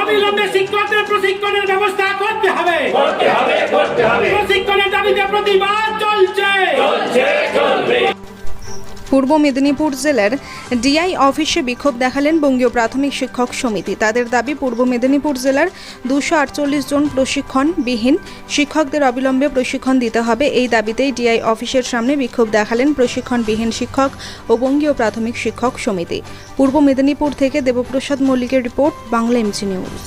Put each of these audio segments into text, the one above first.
অবিলম্বে শিক্ষকদের প্রশিক্ষণের ব্যবস্থা করতে হবে। প্রশিক্ষণের দাবিতে প্রতিবাদ চলছে। পূর্ব মেদিনীপুর জেলার ডিআই অফিসে বিক্ষোভ দেখালেন বঙ্গীয় প্রাথমিক শিক্ষক সমিতি। তাদের দাবি পূর্ব মেদিনীপুর জেলার দুশো আটচল্লিশ জন প্রশিক্ষণবিহীন শিক্ষকদের অবিলম্বে প্রশিক্ষণ দিতে হবে। এই দাবিতেই ডিআই অফিসের সামনে বিক্ষোভ দেখালেন প্রশিক্ষণবিহীন শিক্ষক ও বঙ্গীয় প্রাথমিক শিক্ষক সমিতি। পূর্ব মেদিনীপুর থেকে দেবপ্রসাদ মল্লিকের রিপোর্ট বাংলা এমসি নিউজ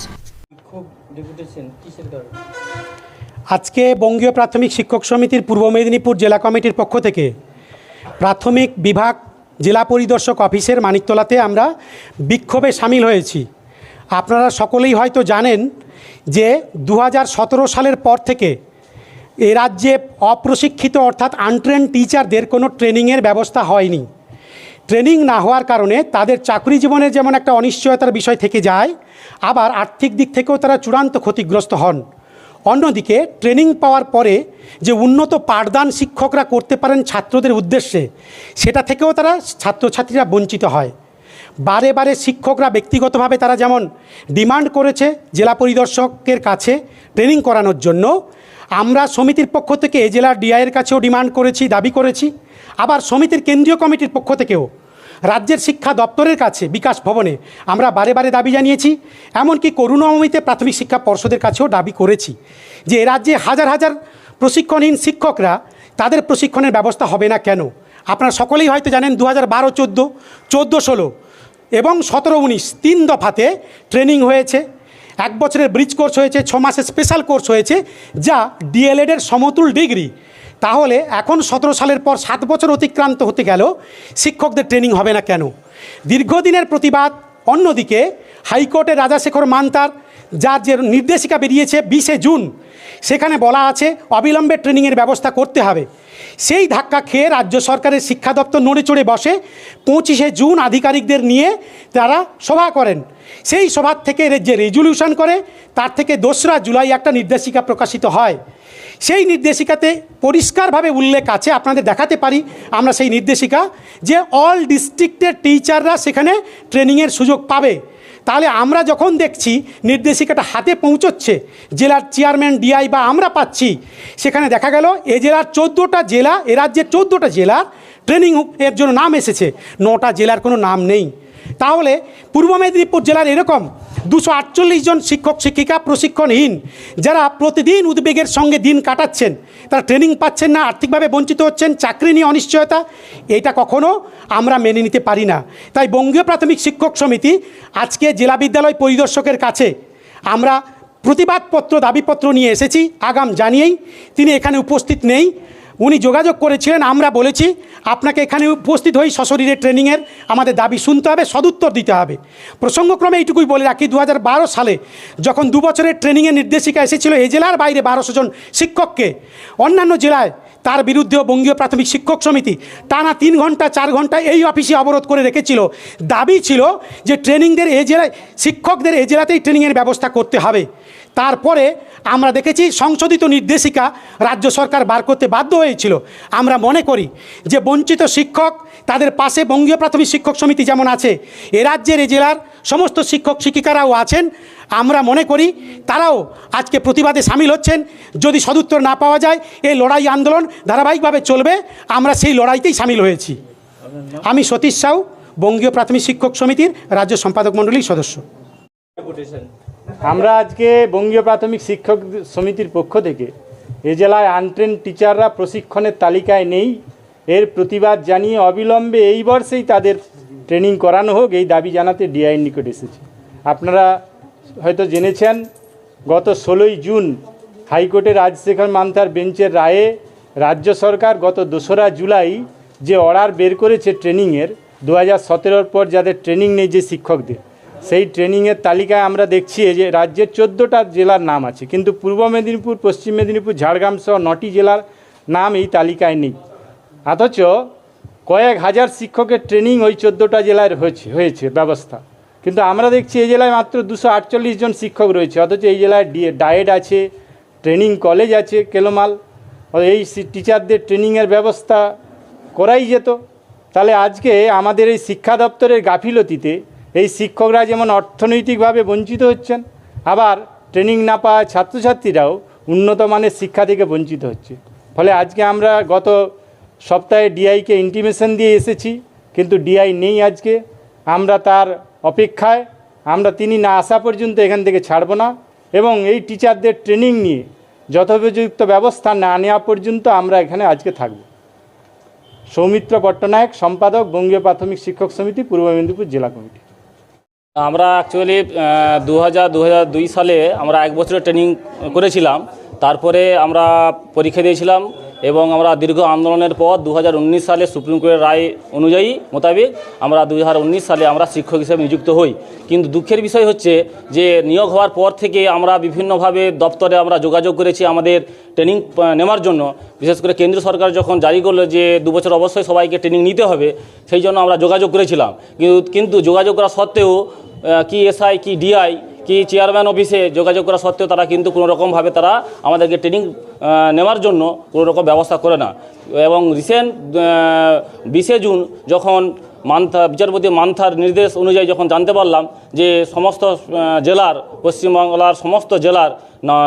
আজকে বঙ্গীয় প্রাথমিক শিক্ষক সমিতির পূর্ব মেদিনীপুর জেলা কমিটির পক্ষ থেকে প্রাথমিক বিভাগ জেলা পরিদর্শক অফিসের মানিকতলাতে আমরা বিক্ষোভে সামিল হয়েছি। আপনারা সকলেই হয়তো জানেন যে দু হাজার সতেরো সালের পর থেকে এ রাজ্যে অপ্রশিক্ষিত অর্থাৎ আনট্রেন টিচারদের কোনো ট্রেনিংয়ের ব্যবস্থা হয়নি। ট্রেনিং না হওয়ার কারণে তাদের চাকরি জীবনের যেমন একটা অনিশ্চয়তার বিষয় থেকে যায়, আবার আর্থিক দিক থেকেও তারা চূড়ান্ত ক্ষতিগ্রস্ত হন। অন্যদিকে ট্রেনিং পাওয়ার পরে যে উন্নত পাঠদান শিক্ষকরা করতে পারেন ছাত্রদের উদ্দেশ্যে, সেটা থেকেও তারা ছাত্রছাত্রীরা বঞ্চিত হয়। বারে বারে শিক্ষকরা ব্যক্তিগতভাবে তারা যেমন ডিমান্ড করেছে জেলা পরিদর্শকের কাছে ট্রেনিং করানোর জন্য, আমরা সমিতির পক্ষ থেকে এ জেলার ডিআইয়ের কাছেও ডিমান্ড করেছি, দাবি করেছি। আবার সমিতির কেন্দ্রীয় কমিটির পক্ষ থেকেও রাজ্যের শিক্ষা দপ্তরের কাছে বিকাশ ভবনে আমরা বারে বারে দাবি জানিয়েছি, এমনকি করুণাময়ীতে প্রাথমিক শিক্ষা পর্ষদের কাছেও দাবি করেছি যে রাজ্যে হাজার হাজার প্রশিক্ষণহীন শিক্ষকরা তাদের প্রশিক্ষণের ব্যবস্থা হবে না কেন? আপনারা সকলেই হয়তো জানেন দু হাজার বারো, চোদ্দ চোদ্দ ষোলো এবং সতেরো উনিশ তিন দফাতে ট্রেনিং হয়েছে। এক বছরের ব্রিজ কোর্স হয়েছে, ছ মাসের স্পেশাল কোর্স হয়েছে, যা ডিএলএডের সমতুল ডিগ্রি তাহলে এখন সতেরো সালের পর সাত বছর অতিক্রান্ত হতে গেল। শিক্ষকদের ট্রেনিং হবে না কেন? দীর্ঘদিনের প্রতিবাদ অন্যদিকে হাইকোর্টের রাজাশেখর মান্তার, যার যে নির্দেশিকা বেরিয়েছে বিশে জুন, সেখানে বলা আছে অবিলম্বে ট্রেনিংয়ের ব্যবস্থা করতে হবে। সেই ধাক্কা খেয়ে রাজ্য সরকারের শিক্ষা দপ্তর নড়ে চড়ে বসে পঁচিশে জুন আধিকারিকদের নিয়ে তারা সভা করেন। সেই সভার থেকে যে রেজলিউশন করে, তার থেকে দোসরা জুলাই একটা নির্দেশিকা প্রকাশিত হয়। সেই নির্দেশিকাতে পরিষ্কারভাবে উল্লেখ আছে, আপনাদের দেখাতে পারি আমরা সেই নির্দেশিকা, যে অল ডিস্ট্রিক্টের টিচাররা সেখানে ট্রেনিংয়ের সুযোগ পাবে। তাহলে আমরা যখন দেখছি নির্দেশিকাটা হাতে পৌঁছচ্ছে, জেলার চেয়ারম্যান, ডিআই বা আমরা পাচ্ছি, সেখানে দেখা গেল এ জেলার চোদ্দোটা জেলা, এ রাজ্যের চোদ্দোটা জেলার ট্রেনিং এর জন্য নাম এসেছে। নটা জেলার কোনো নাম নেই। তাহলে পূর্ব মেদিনীপুর জেলার এরকম দুশো আটচল্লিশ জন শিক্ষক, শিক্ষিকা, প্রশিক্ষণহীন যারা প্রতিদিন উদ্বেগের সঙ্গে দিন কাটাচ্ছেন, তারা ট্রেনিং পাচ্ছেন না, আর্থিকভাবে বঞ্চিত হচ্ছেন, চাকরি নিয়ে অনিশ্চয়তা, এটা কখনো আমরা মেনে নিতে পারি না। তাই বঙ্গীয় প্রাথমিক শিক্ষক সমিতি আজকে জেলা বিদ্যালয় পরিদর্শকের কাছে আমরা প্রতিবাদপত্র, দাবিপত্র নিয়ে এসেছি, আগাম জানিয়েই, তিনি এখানে উপস্থিত নেই। উনি যোগাযোগ করেছিলেন, আমরা বলেছি, আপনাকে এখানে উপস্থিত হই সশরীরে ট্রেনিংয়ের, আমাদের দাবি শুনতে হবে, সদুত্তর দিতে হবে। প্রসঙ্গক্রমে এইটুকুই বলে রাখি দু হাজার বারো সালে যখন দু বছরের ট্রেনিংয়ের নির্দেশিকা এসেছিল এই জেলার বাইরে বারোশো জন শিক্ষককে, অন্যান্য জেলায় তার বিরুদ্ধেও বঙ্গীয় প্রাথমিক শিক্ষক সমিতি টানা তিন ঘণ্টা, চার ঘণ্টা এই অফিসে অবরোধ করে রেখেছিল। দাবি ছিল যে, ট্রেনিংদের এ জেলায়, শিক্ষকদের এ জেলাতেই ট্রেনিংয়ের ব্যবস্থা করতে হবে। তারপরে আমরা দেখেছি সংশোধিত নির্দেশিকা রাজ্য সরকার বার করতে বাধ্য হয়েছিল। আমরা মনে করি যে বঞ্চিত শিক্ষক, তাদের পাশে বঙ্গীয় প্রাথমিক শিক্ষক সমিতি যেমন আছে, এ রাজ্যের, এ জেলার সমস্ত শিক্ষক, শিক্ষিকারাও আছেন। আমরা মনে করি তারাও আজকে প্রতিবাদে সামিল হচ্ছেন। যদি সদুত্তর না পাওয়া যায়, এই লড়াই আন্দোলন ধারাবাহিকভাবে চলবে। আমরা সেই লড়াইতেই সামিল হয়েছি। আমি সতীশ সাউ, বঙ্গীয় প্রাথমিক শিক্ষক সমিতির রাজ্য সম্পাদক মণ্ডলীর সদস্য। আমরা আজকে বঙ্গীয় প্রাথমিক শিক্ষক সমিতির পক্ষ থেকে এ জেলায় আনট্রেন টিচাররা প্রশিক্ষণের তালিকায় নেই। এর প্রতিবাদ জানিয়ে অবিলম্বে এই বর্ষেই তাদের ট্রেনিং করানো হোক, এই দাবি জানাতে ডিআইন নিকট এসেছে। আপনারা হয়তো জেনেছেন, গত ষোলোই জুন হাইকোর্টের রাজশেখর মান্থার বেঞ্চের রায়ে রাজ্য সরকার গত দোসরা জুলাই যে অর্ডার বের করেছে ট্রেনিংয়ের দু হাজার সতেরোর পর যাদের ট্রেনিং নেই যে শিক্ষকদের সেই ট্রেনিংয়ের তালিকায় আমরা দেখছি যে রাজ্যের চোদ্দোটা জেলার নাম আছে, কিন্তু পূর্ব মেদিনীপুর, পশ্চিম মেদিনীপুর, ঝাড়গ্রাম সহ নটি জেলার নাম এই তালিকায় নেই। অথচ কয়েক হাজার শিক্ষকের ট্রেনিং ওই চোদ্দোটা জেলায় হয়েছে হয়েছে ব্যবস্থা। কিন্তু আমরা দেখছি এই জেলায় মাত্র দুশো আটচল্লিশ জন শিক্ষক রয়েছে, অথচ এই জেলায় ডায়েট আছে, ট্রেনিং কলেজ আছে কেলোমাল এই টিচারদের ট্রেনিংয়ের ব্যবস্থা করাই যেত। তাহলে আজকে আমাদের এই শিক্ষা দপ্তরের গাফিলতিতে এই শিক্ষকরা যেমন অর্থনৈতিকভাবে বঞ্চিত হচ্ছেন, আবার ট্রেনিং না পাওয়া ছাত্রছাত্রীরাও উন্নত মানের শিক্ষা থেকে বঞ্চিত হচ্ছে। ফলে আজকে আমরা গত সপ্তাহে ডিআইকে ইন্টিমেশন দিয়ে এসেছি, কিন্তু ডিআই নেই আজকে। আমরা তার অপেক্ষায়, আমরা তিনি না আসা পর্যন্ত এখান থেকে ছাড়ব না। এবং এই টিচারদের ট্রেনিং নিয়ে যথোপযুক্ত ব্যবস্থা না নেওয়া পর্যন্ত আমরা এখানে আজকে থাকব। সৌমিত্র পট্টনায়ক, সম্পাদক, বঙ্গীয় প্রাথমিক শিক্ষক সমিতি, পূর্ব মেদিনীপুর জেলা কমিটি। আমরা অ্যাকচুয়ালি দু হাজার সালে আমরা এক বছরের ট্রেনিং করেছিলাম। তারপরে আমরা পরীক্ষা দিয়েছিলাম। এবং আমরা দীর্ঘ আন্দোলনের পর দু হাজার উনিশ সালে সুপ্রিম কোর্টের রায় অনুযায়ী মোতাবেক আমরা দু হাজার উনিশ সালে আমরা শিক্ষক হিসেবে নিযুক্ত হই। কিন্তু দুঃখের বিষয় হচ্ছে যে নিয়োগ হওয়ার পর থেকে আমরা বিভিন্নভাবে দপ্তরে আমরা যোগাযোগ করেছি আমাদের ট্রেনিং নেওয়ার জন্য। বিশেষ করে কেন্দ্র সরকার যখন জারি করল যে দু বছর অবশ্যই সবাইকে ট্রেনিং নিতে হবে, সেই জন্য আমরা যোগাযোগ করেছিলাম। কিন্তু যোগাযোগ করা সত্ত্বেও কি এসআই, কি ডিআই কি চেয়ারম্যান অফিসে যোগাযোগ করা সত্ত্বেও তারা কিন্তু কোনো রকমভাবে তারা আমাদেরকে ট্রেনিং নেওয়ার জন্য কোনো রকম ব্যবস্থা করে না। এবং রিসেন্ট বিশে জুন যখন মান্থা, বিচারপতি মান্থার নির্দেশ অনুযায়ী যখন জানতে পারলাম যে সমস্ত জেলার, পশ্চিমবাংলার সমস্ত জেলার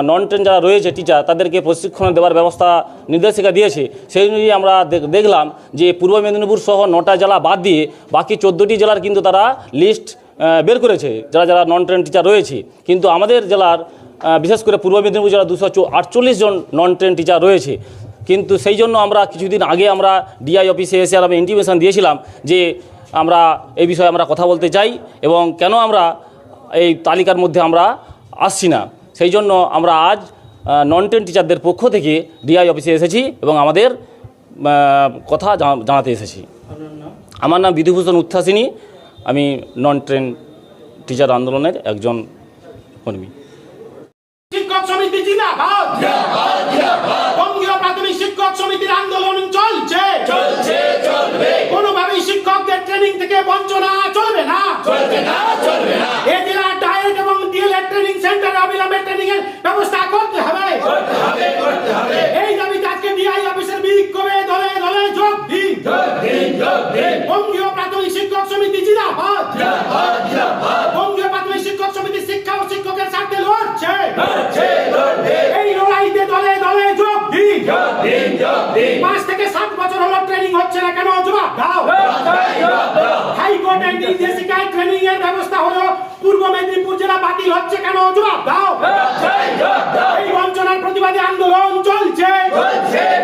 নন ট্রেন যারা রয়েছে টিচার তাদেরকে প্রশিক্ষণ দেওয়ার ব্যবস্থা নির্দেশিকা দিয়েছে। সেই অনুযায়ী আমরা দেখলাম যে পূর্ব মেদিনীপুর সহ নটা জেলা বাদ দিয়ে বাকি চোদ্দোটি জেলার কিন্তু তারা লিস্ট বের করেছে যারা যারা নন ট্রেন টিচার রয়েছে। কিন্তু আমাদের জেলার বিশেষ করে পূর্ব মেদিনীপুর জেলার দুশো আটচল্লিশ জন নন ট্রেন টিচার রয়েছে। কিন্তু সেই জন্য আমরা কিছুদিন আগে আমরা ডিআই অফিসে এসে আর আমি ইন্টিমেশন দিয়েছিলাম যে আমরা এই বিষয়ে আমরা কথা বলতে চাই এবং কেন আমরা এই তালিকার মধ্যে আমরা আসছি না। সেই জন্য আমরা আজ নন ট্রেন টিচারদের পক্ষ থেকে ডিআই অফিসে এসেছি এবং আমাদের কথা জানাতে এসেছি। আমার নাম বিধুভূষণ উত্থাসিনী। আমি নন ট্রেন টিচার আন্দোলনের একজন কর্মী। পাঁচ থেকে সাত বছর হলো ট্রেনিং হচ্ছে না কেন জবাব দাও। হাইকোর্টের নির্দেশিকায় ট্রেনিং এর ব্যবস্থা হলো পূর্ব মেদিনীপুর জেলা বাতিল হচ্ছে কেন জবাব দাও। এই বঞ্চনার প্রতিবাদে আন্দোলন চলছে। এই